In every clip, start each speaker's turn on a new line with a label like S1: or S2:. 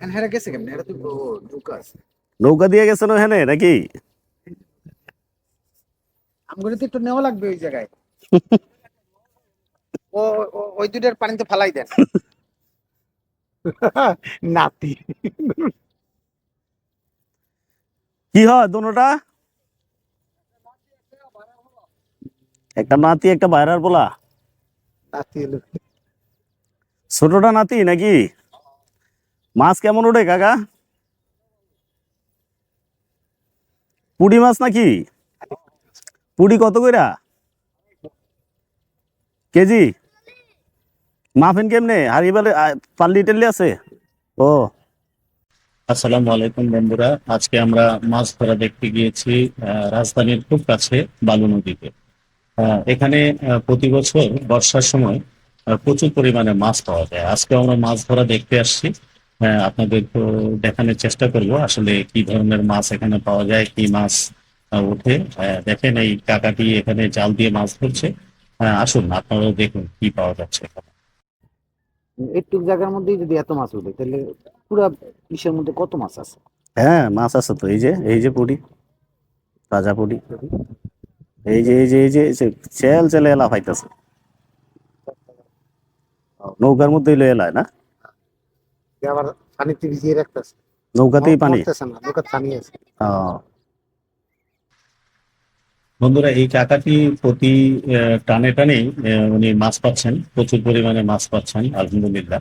S1: N হেরা গেছে কেমনে? এটা তো ঢুকা আছে।
S2: নৌকা দিয়ে গেছেন ওখানে নাকি?
S1: আমগুলো তো একটু নেওয়া লাগবে ওই জায়গায়। ও ওই দুটার পানিতে ফালাই দেন। নাতি।
S2: কি হয় দুটা একটা নাতি একটা বাইরার বলা
S1: নাতি
S2: ছোটটা নাতি নাকি? মাছ কেমন ওঠে, কাকা? পুডি মাছ নাকি? পুডি কত কইরা? কেজি? মাফিন কেমনে? হারিয়ে পাল্লি টেল্লি আছে? ও।
S3: আসসালামু আলাইকুম বন্ধুরা। আজকে আমরা মাছ ধরা দেখতে গিয়েছি রাজধানীর খুব কাছে বালু নদীতে। এখানে প্রতি বছর বর্ষার সময় প্রচুর পরিমাণে মাছ পাওয়া যায়। আজকে আমরা মাছ ধরা দেখতে আসছি। আপনাদের তো দেখানোর চেষ্টা করব আসলে কি ধরনের মাছ এখানে পাওয়া যায় কি মাছ ওঠে। আহ, দেখেন এই কাকাটি এখানে জাল দিয়ে মাছ ধরছে। আহ, আসুন আপনারাও দেখুন কি পাওয়া যাচ্ছে এখানে।
S1: একটু জায়গার মধ্যেই যদি এত মাছ উঠে তাহলে পুরা ইসের মধ্যে কত মাছ আছে?
S2: হ্যাঁ মাছ আছে তো এই যে এই যে পুডি তাজা পুডি এই যে এই যে এই যে এই যে চেল চেলে এলা ফাইতেছে নৌকার মধ্যেই লয়ে এলায় না?
S1: আবার পানিতে ভিজিয়ে রাখতেছে।
S2: নৌকাতেই পানি?
S1: না নৌকার পানি আছে।
S3: বন্ধুরা এই কাকাটি প্রতি আহ, টানে টানেই আহ, উনি মাছ পাচ্ছেন প্রচুর পরিমাণে মাছ পাচ্ছেন আলহামদুলিল্লাহ।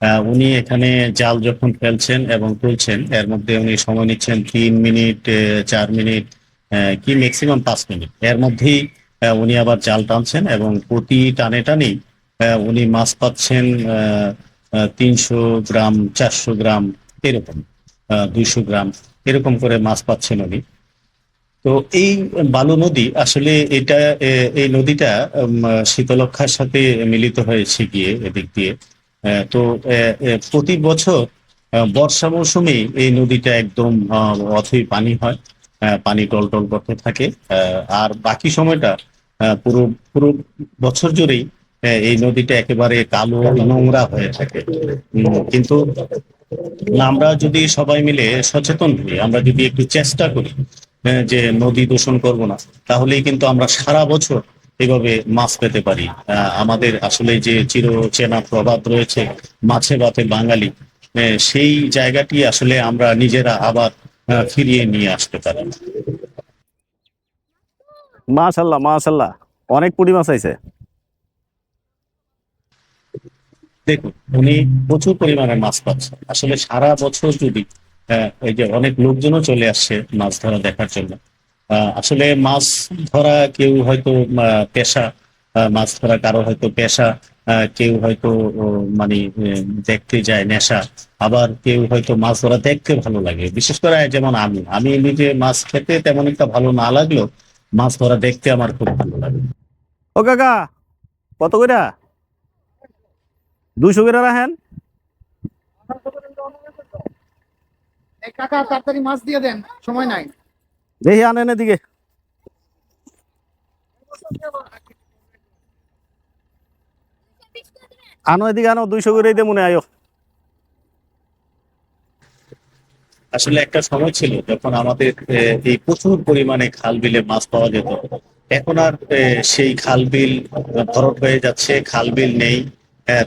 S3: আহ, উনি এখানে জাল যখন ফেলছেন এবং তুলছেন এর মধ্যে উনি সময় নিচ্ছেন তিন মিনিট চার মিনিট আহ, কি ম্যাক্সিমাম পাঁচ মিনিট। এর মধ্যেই আহ, উনি আবার জাল টানছেন এবং প্রতি টানে টানেই আহ, উনি মাছ পাচ্ছেন তিনশো গ্রাম, চারশো গ্রাম, এরকম দুইশো গ্রাম, এরকম করে মাছ পাচ্ছেন উনি। তো এই বালু নদী আসলে এটা এই নদীটা শীতলক্ষার সাথে মিলিত হয়েছে গিয়ে এদিক দিয়ে। তো প্রতি বছর বর্ষা মৌসুমে এই নদীটা একদম অথই পানি হয় পানি টলটল করতে থাকে। আর বাকি সময়টা পুরো পুরো বছর জুড়েই এই নদীটা একেবারে কালো নোংরা হয়ে থাকে। কিন্তু আমরা যদি সবাই মিলে সচেতন হই, আমরা যদি একটু চেষ্টা করি যে নদী দূষণ করব না, তাহলেই কিন্তু আমরা সারা বছর এভাবে মাছ পেতে পারি। আমাদের আসলে যে চির চেনা প্রবাদ রয়েছে, মাছে ভাতে বাঙালি সেই জায়গাটি আসলে আমরা নিজেরা আবার ফিরিয়ে নিয়ে আসতে পারি।
S2: মাশাল্লাহ মাশাল্লাহ অনেক পুডি মাছ আইছে।
S3: দেখুন, উনি প্রচুর পরিমাণে মাছ পাচ্ছেন। আসলে সারা বছর যদি এই যে অনেক লোকজনও চলে আসছে মাছ ধরা দেখার জন্য আসলে মাছ ধরা কেউ হয়তো পেশা মাছ ধরা কারও হয়তো পেশা কেউ হয়তো মানে দেখতে যায় নেশা, আবার কেউ হয়তো মাছ ধরা দেখতে ভালো লাগে। বিশেষ করে যেমন আমি আমি নিজে মাছ খেতে তেমন একটা ভালো না লাগলেও মাছ ধরা দেখতে আমার খুব ভালো লাগে।
S2: ও কাকা, কত কইরা? দুইশো করে রাখেন।
S1: এই কাকা তাড়াতাড়ি মাছ দিয়ে দেন সময় নাই।
S2: দেখি আনেন এদিকে। আনো এদিকে আনো দুইশো করেই দে মনে আয়ো।
S3: আসলে একটা সময় ছিল যখন আমাদের এই প্রচুর পরিমাণে খাল বিলে মাছ পাওয়া যেত। এখন আর সেই খাল বিল ভরট হয়ে যাচ্ছে খাল বিল নেই।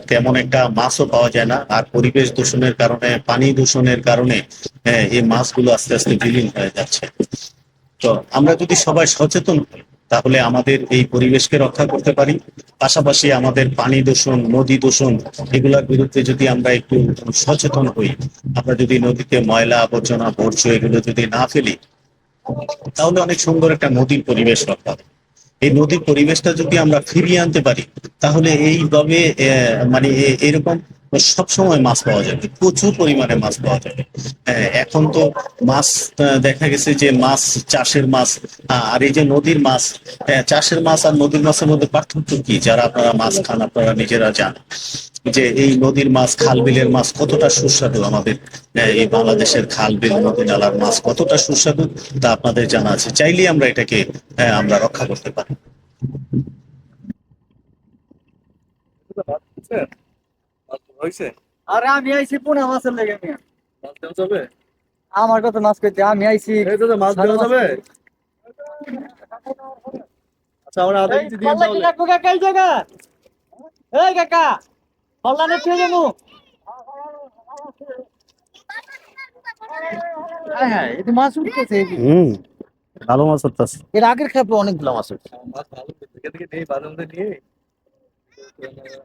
S3: তেমন একটা মাছও পাওয়া যায় না। আর পরিবেশ দূষণের কারণে, পানি দূষণের কারণে এই মাছগুলো আস্তে আস্তে বিলীন হয়ে যাচ্ছে। তো আমরা যদি সবাই সচেতন হই, তাহলে আমাদের এই পরিবেশকে রক্ষা করতে পারি। পাশাপাশি আমাদের পানি দূষণ, নদী দূষণ, এগুলোর বিরুদ্ধে যদি আমরা একটু সচেতন হই, আমরা যদি নদীতে ময়লা আবর্জনা, বর্জ্য এগুলো যদি না ফেলি, তাহলে অনেক সুন্দর একটা নদীর পরিবেশ রক্ষা হবে। এই নদীর পরিবেশটা যদি আমরা ফিরিয়ে আনতে পারি, তাহলে এইভাবে মানে এরকম সবসময় মাছ পাওয়া যাবে, প্রচুর পরিমাণে মাছ পাওয়া যাবে। এখন তো মাছ দেখা গেছে যে মাছ, চাষের মাছ আর এই যে নদীর মাছ চাষের মাছ আর নদীর মাছের মধ্যে পার্থক্য কি? যারা আপনারা মাছ খান, আপনারা নিজেরা জানেন যে এই নদীর মাছ খাল বিলের মাছ কতটা সুস্বাদু আমাদের এই বাংলাদেশের খাল বিল নদী নালার মাছ কতটা সুস্বাদু তা আপনাদের জানা আছে। চাইলেই আমরা এটাকে আমরা রক্ষা করতে পারি।
S1: আরে আমি আইছি পুনা মাছের লেগে
S4: আমার কত মাছ করতে আমি আইছি
S5: মাছ
S4: দেওয়া যাবে?
S5: আচ্ছা আমরা আধা কেজি দিয়ে তাহলে
S4: কাকু কাকা এই জায়গা এই কাকা। যাব হ্যাঁ হ্যাঁ মাছ উঠতেছে
S2: হুম ভালো মাছ হচ্ছে
S1: এর আগের খেপে অনেকগুলো মাছ উঠছে।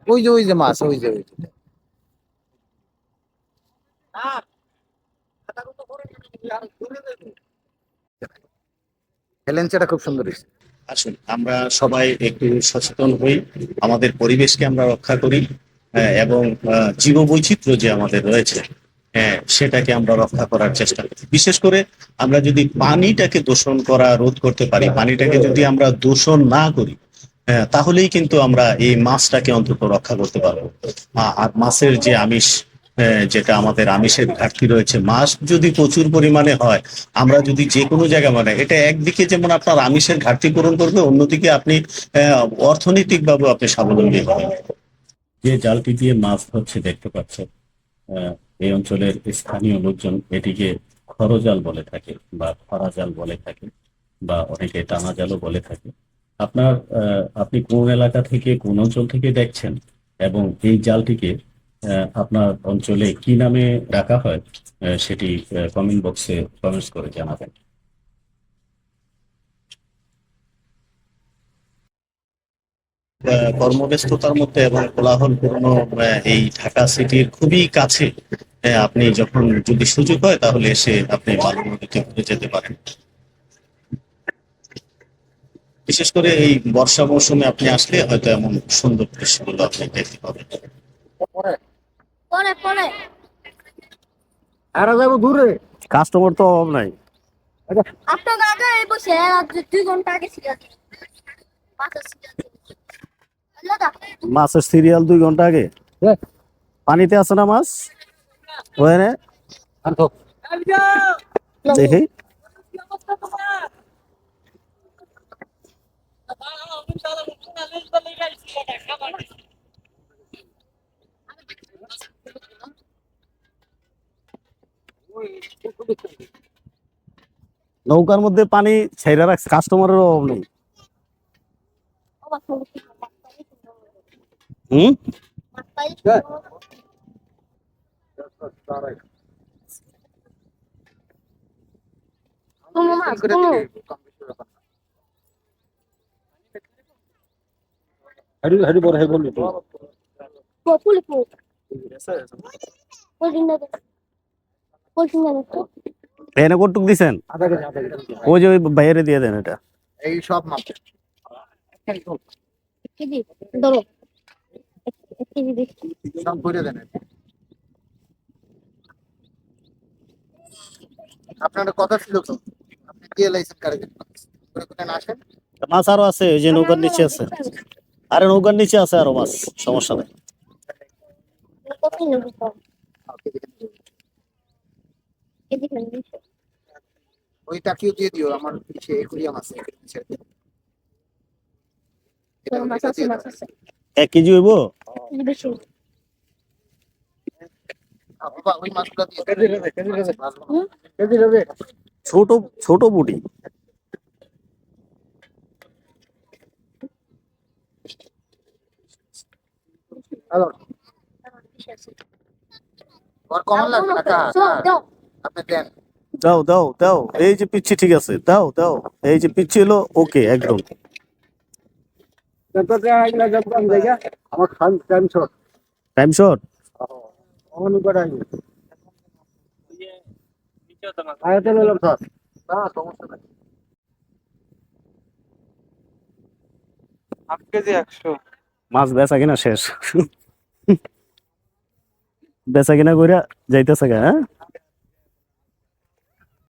S1: ওই যে ওই যে মাছ ওই যে ওই যে। হেলেঞ্চাটা খুব সুন্দর হয়েছে।
S3: আসুন আমরা সবাই একটু সচেতন হই। আমাদের পরিবেশকে আমরা রক্ষা করি। এবং আহ, জীববৈচিত্র্য যে আমাদের রয়েছে হ্যাঁ, সেটাকে আমরা রক্ষা করার চেষ্টা করি বিশেষ করে আমরা যদি পানিটাকে দূষণ করা রোধ করতে পারি পানিটাকে যদি আমরা দূষণ না করি হ্যাঁ, তাহলেই কিন্তু আমরা এই মাছটাকে অন্তত রক্ষা করতে পারব। আর মাছের যে আমিষ আহ, যেটা আমাদের আমিষের ঘাটতি রয়েছে মাছ যদি প্রচুর পরিমাণে হয় আমরা যদি যে কোনো জায়গায় মানে এটা একদিকে যেমন আপনার আমিষের ঘাটতি পূরণ করবে অন্যদিকে আপনি অর্থনৈতিক ভাবে আপনি স্বাবলম্বী হবেন। যে জালটি দিয়ে মাছ ধরছে দেখতে পাচ্ছেন আহ, এই অঞ্চলের স্থানীয় লোকজন এটিকে খরজাল বলে থাকে বা খরা জাল বলে থাকে বা অনেকে টানা জালও বলে থাকে। আপনার আপনি কোন এলাকা থেকে কোন অঞ্চল থেকে দেখছেন এবং এই জালটিকে আপনার অঞ্চলে কি নামে ডাকা হয় সেটি কমেন্ট বক্সে কমেন্টস করে জানাবেন। কর্মব্যস্ততার মধ্যে এবং কোলাহলপূর্ণ আহ, এই ঢাকা সিটির খুবই কাছে আপনি যখন যদি সুযোগ হয় তাহলে এসে আপনি বালু নদীতে ঘুরে যেতে পারেন। বিশেষ করে এই বর্ষা মৌসুমে আপনি আসলে হয়তো এমন সুন্দর দৃশ্যগুলো আপনি দেখতে পাবেন।
S1: আর যাব দূরে।
S2: কাস্টমার তো অভাব নাই।
S6: আপনার আগে এই বসে দুই ঘণ্টা আগে দাদা
S2: মাছের সিরিয়াল দুই ঘণ্টা আগে। পানিতে আছে না মাছ? ওখানে দেখি। নৌকার মধ্যে পানি ছেড়ে রাখছে কাস্টমারের অভাব নেই। হুম?
S6: কোনো মাছ কোনো
S1: হাড়ি হাড়ি বড় হে বললি
S6: ফুল ফুল ফুল দিন দাদা ফুল দিন দাদা
S2: এনে কটুক দিছেন? ওই যে ওই বাইরে দিয়ে দেন এটা।
S1: এই সব
S6: কেজি ধরো।
S1: সব ভরে দেন। আপনার কথা ছিল তো? আপনি দিয়ে লাইছেন কারে করে করে আসেন।
S2: মাছ আরও আছে ওই যে নৌকার নিচে আছে। আরে নৌকার নিচে আছে আরও মাছ সমস্যা নাই।
S1: ওই টাকিও দিয়ে দিও আমার পিছে একুরিয়াম আছে। পিছে। এটা
S6: মাছ
S1: এটা
S6: আছে
S1: দিয়ে
S6: মাছ
S1: দাও।
S6: আছে।
S2: এক কেজি হইব?
S6: বেশি
S2: ছোট ছোট বুটি।
S1: হ্যালো
S6: দাও
S2: দাও দাও দাও। এই যে পিচ্ছি ঠিক আছে। দাও দাও। এই যে পিচ্ছি হলো ওকে একদম।
S1: আমার খান time shot
S2: time short
S1: on করে আইবে আয়াতে নিলাম স্যার না সমস্যা নাই।
S4: হাফ কেজি একশো।
S2: মাছ বেচা কিনা শেষ। বেচা কিনা কইরা যাইতেছে গা হ্যাঁ?